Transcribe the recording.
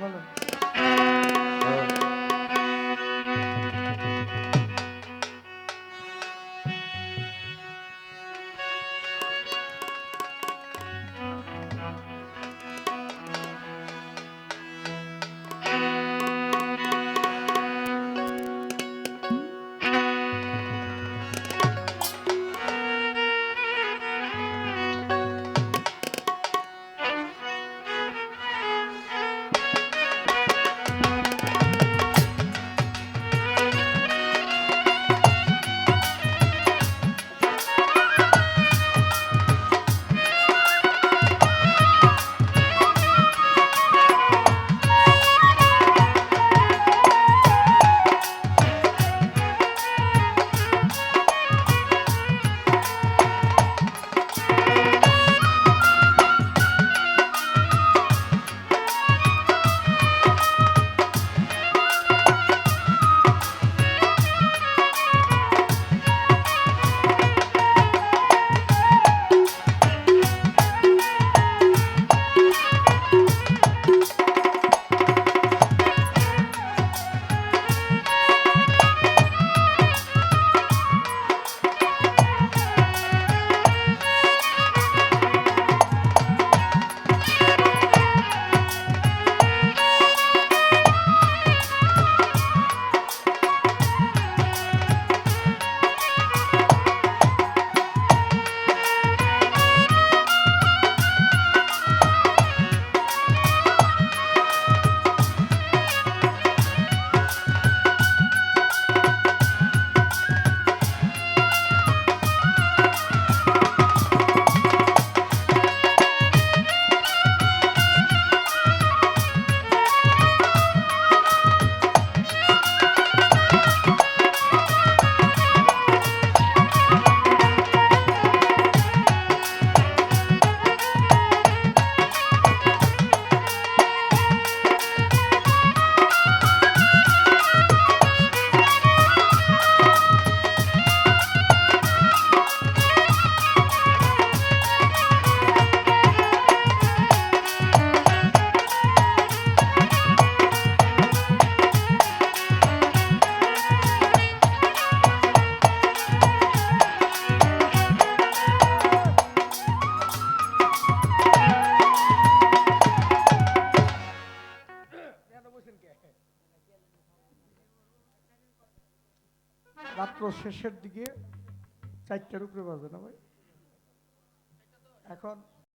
好了。শেষের দিকে চারটার উপরে বাজে না ভাই? এখন